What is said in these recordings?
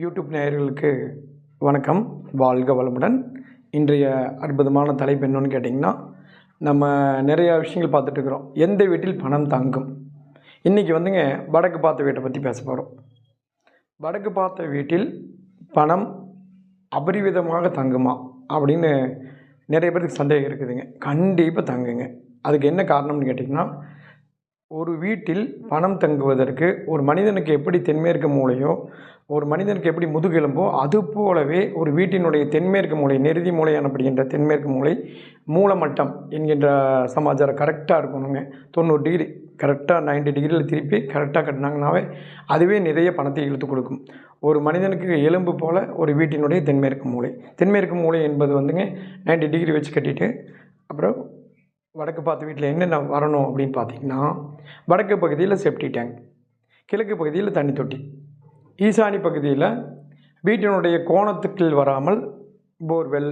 YouTube நேயர்களுக்கு வணக்கம். வாழ்க வளமுடன். இன்றைய அற்புதமான தலைப்பு என்னன்னு கேட்டிங்கன்னா நம்ம நிறையா விஷயங்கள் பார்த்துட்ருக்குறோம் எந்த வீட்டில் பணம் தங்கும்? இன்றைக்கி வந்துங்க வடக்கு பார்த்த வீட்டை பற்றி பேச போகிறோம் வடக்கு பார்த்த வீட்டில் பணம் அபரிவிதமாக தங்குமா? அப்படின்னு நிறைய பேருக்கு சந்தேகம் இருக்குதுங்க. கண்டிப்பாக தங்குங்க. அதுக்கு என்ன காரணம்னு கேட்டிங்கன்னா ஒரு வீட்டில் பணம் தங்குவதற்கு ஒரு மனிதனுக்கு எப்படி தென்மேற்கு மூலையோ ஒரு மனிதனுக்கு எப்படி முதுகெலும்போ அது போலவே ஒரு வீட்டினுடைய தென்மேற்கு மூலை நெருதி மூலை எனப்படுகின்ற தென்மேற்கு மூலை மூலமட்டம் என்கின்ற சமாச்சாரம் கரெக்டாக இருக்கணுங்க. தொண்ணூறு டிகிரி கரெக்டாக 90 டிகிரியில் திருப்பி கரெக்டாக கட்டினாங்கனாவே அதுவே நிறைய பணத்தை இழுத்து கொடுக்கும். ஒரு மனிதனுக்கு எலும்பு போல் ஒரு வீட்டினுடைய தென்மேற்கு மூலை. தென்மேற்கு மூலை என்பது வந்துங்க 90 டிகிரி வச்சு கட்டிட்டு அப்புறம் வடக்கு பார்த்த வீட்டில் என்னென்ன வரணும் அப்படின்னு பார்த்தீங்கன்னா வடக்கு பகுதியில் செப்டி டேங்க் கிழக்கு பகுதியில் தண்ணி தொட்டி. ஈசானி பகுதியில் வீட்டினுடைய கோணத்துக்குள் வராமல் போர்வெல்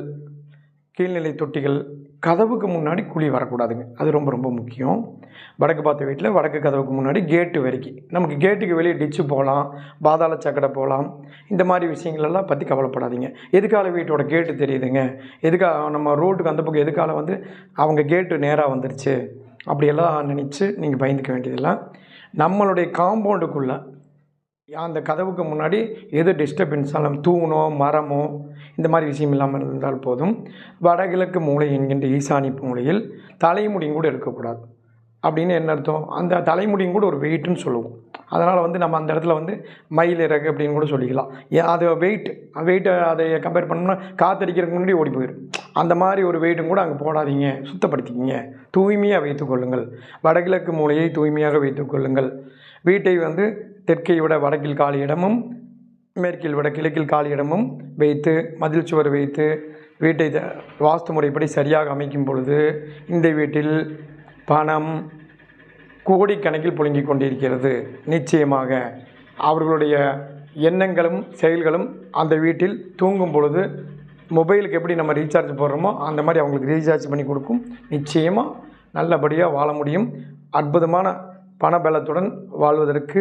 கீழ்நிலை தொட்டிகள் கதவுக்கு முன்னாடி குழி வரக்கூடாதுங்க. அது ரொம்ப ரொம்ப முக்கியம். வடக்கு பார்த்த வீட்டில் வடக்கு கதவுக்கு முன்னாடி கேட்டு வரைக்கும் நமக்கு கேட்டுக்கு வெளியே டிச்சு போகலாம் பாதாள சக்கடை போகலாம் இந்த மாதிரி விஷயங்களெல்லாம் பற்றி கவலைப்படாதீங்க. எதுக்கால வீட்டோட கேட்டு தெரியுதுங்க? எதுக்காக நம்ம ரோட்டுக்கு அந்த பக்கம் எதுக்கால வந்து அவங்க கேட்டு நேராக வந்துருச்சு? அப்படியெல்லாம் நினச்சி நீங்கள் பயந்துக்க வேண்டியதில்லை. நம்மளுடைய காம்பவுண்டுக்குள்ளே அந்த கதவுக்கு முன்னாடி எது டிஸ்டர்பன்ஸாலும் தூணோ மரமோ இந்த மாதிரி விஷயம் இல்லாமல் இருந்தால் போதும். வடகிழக்கு மூலை என்கின்ற ஈசானி மூலையில் தலைமுடியும் கூட இருக்கக்கூடாது. அப்படின்னு என்ன அர்த்தம்? அந்த தலைமுடியும் கூட ஒரு வெயிட்டுன்னு சொல்லுவோம். அதனால் வந்து நம்ம அந்த இடத்துல வந்து மயில் இறகு அப்படின்னு கூட சொல்லிக்கலாம். அது வெயிட் வெயிட்டை அதை கம்பேர் பண்ணோம்னா காத்தடிக்கிறதுக்கு முன்னாடி ஓடி போயிடும் அந்த மாதிரி ஒரு வெயிட்டும் கூட அங்கே போடாதீங்க. சுத்தப்படுத்திக்கிங்க. தூய்மையாக வைத்துக்கொள்ளுங்கள் வடகிழக்கு மூலையை தூய்மையாக வைத்துக்கொள்ளுங்கள் வீட்டை வந்து தெற்கை விட வடக்கில் காலி இடமும் மேற்கில் விட கிழக்கில் காலி இடமும் வைத்து மதில் சுவர் வைத்து வீட்டை த- வாஸ்து முறைப்படி சரியாக அமைக்கும் பொழுது இந்த வீட்டில் பணம் கோடிக்கணக்கில் புழுங்கிக் கொண்டிருக்கிறது. நிச்சயமாக அவர்களுடைய எண்ணங்களும் செயல்களும் அந்த வீட்டில் தூங்கும் பொழுது மொபைலுக்கு எப்படி நம்ம ரீசார்ஜ் போடுறோமோ அந்த மாதிரி அவங்களுக்கு ரீசார்ஜ் பண்ணி கொடுக்கும். நிச்சயமாக நல்லபடியாக வாழ முடியும். அற்புதமான பணபலத்துடன் வாழ்வதற்கு